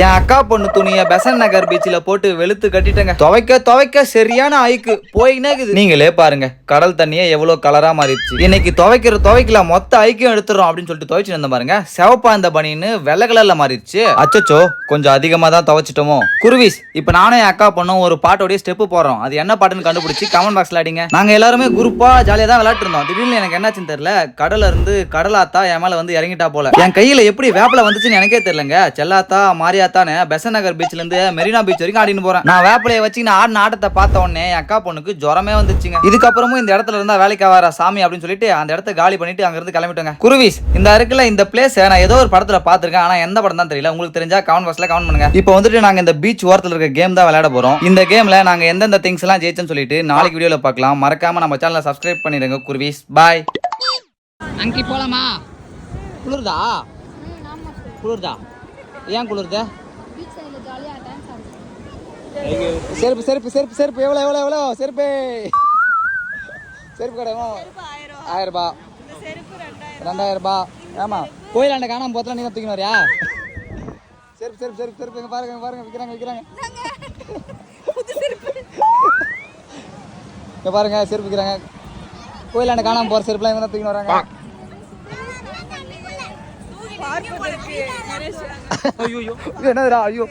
என் அக்கா பொண்ணு துணியை பெசன் நகர் பீச்சில் போட்டு வெளுத்து கட்டிட்டேங்க. துவைக்க துவைக்க சரியான ஐக்கு போயினே நீங்களே பாருங்க கடல் தண்ணியே எவ்வளோ கலராக மாறிடுச்சு. இன்னைக்கு துவைக்கிற துவைக்கல மொத்த ஐக்கியம் எடுத்துறோம் அப்படின்னு சொல்லிட்டு துவைச்சு வந்த பாருங்க. செவப்பா இந்த பனின்னு வெள்ளை கலர்ல மாறிடுச்சு. அச்சச்சோ கொஞ்சம் அதிகமாக தான் துவைச்சிட்டோமோ. குருவிஸ் இப்போ நானும் என் அக்கா பொண்ணும் ஒரு பாட்டோடைய ஸ்டெப்பு போடுறோம் அது என்ன பாட்டுன்னு கண்டுபிடிச்சி கமெண்ட் பாக்ஸ்ல அடிங்க. நாங்கள் எல்லாருமே குரூப்பா ஜாலியாக தான் விளையாட்டு இருந்தோம் திடீர்னு எனக்கு என்னாச்சுன்னு தெரியல கடல்ல இருந்து கடலாத்தா என் மேல வந்து இறங்கிட்டா போல. என் கையில எப்படி வேப்பில வந்துச்சுன்னு எனக்கே தெரியலங்க. செல்லாத்தா மாறியா மாரியாத்தான்னு பெசன் நகர் பீச்ல இருந்து மெரினா பீச் வரைக்கும் ஆடின்னு போறேன். நான் வேப்பிலைய வச்சு நான் ஆடின ஆட்டத்தை பார்த்த உடனே என் அக்கா பொண்ணுக்கு ஜுரமே வந்துச்சுங்க. இதுக்கப்புறமும் இந்த இடத்துல இருந்தா வேலைக்கு வர சாமி அப்படின்னு சொல்லிட்டு அந்த இடத்த காலி பண்ணிட்டு அங்க இருந்து கிளம்பிட்டோங்க. குருவிஸ் இந்த இருக்குல்ல இந்த பிளேஸ் நான் ஏதோ ஒரு படத்துல பார்த்திருக்கேன். ஆனா எந்த படம் தான் தெரியல. உங்களுக்கு தெரிஞ்சா கமெண்ட் பாக்ஸ்ல கமெண்ட் பண்ணுங்க. இப்போ வந்துட்டு நாங்க இந்த பீச் ஓரத்துல இருக்க கேம் தான் விளையாட போறோம். இந்த கேம்ல நாங்க எந்தெந்த திங்ஸ் எல்லாம் ஜெயிச்சோன்னு சொல்லிட்டு நாளைக்கு வீடியோல பார்க்கலாம். மறக்காம நம்ம சேனலை சப்ஸ்கிரைப் பண்ணிடுங்க குருவிஸ். பாய் அங்கி போலாமா? குளிருதா? குளிருதா? ஏன் குளிருது செருப்பு செருப்பு செருப்பு செருப்பு. எவ்வளோ எவ்வளோ எவ்வளோ? செருப்பு. செருப்பு கடை? ஆயிரம் ரூபாய் ரெண்டாயிரம் ரூபாய் ஆமா. கோயிலாண்ட காணாம போத்தலாம் நீங்க தூக்கின்னு வரியா? செருப்பு செருப்பு செருப்பு செருப்பு. இங்க பாருங்க இங்க பாருங்க. விற்கிறாங்க விற்கிறாங்க இங்க பாருங்க செருப்பு விற்கிறாங்க கோயிலாண்ட காணாம போற செருப்புலாம் இவங்க தான் தூக்கின்னு வராங்க. இது என்னதுடா ஐயோ.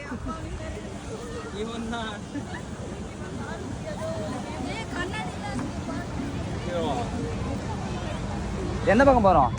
என்ன பக்கம் போறோம்?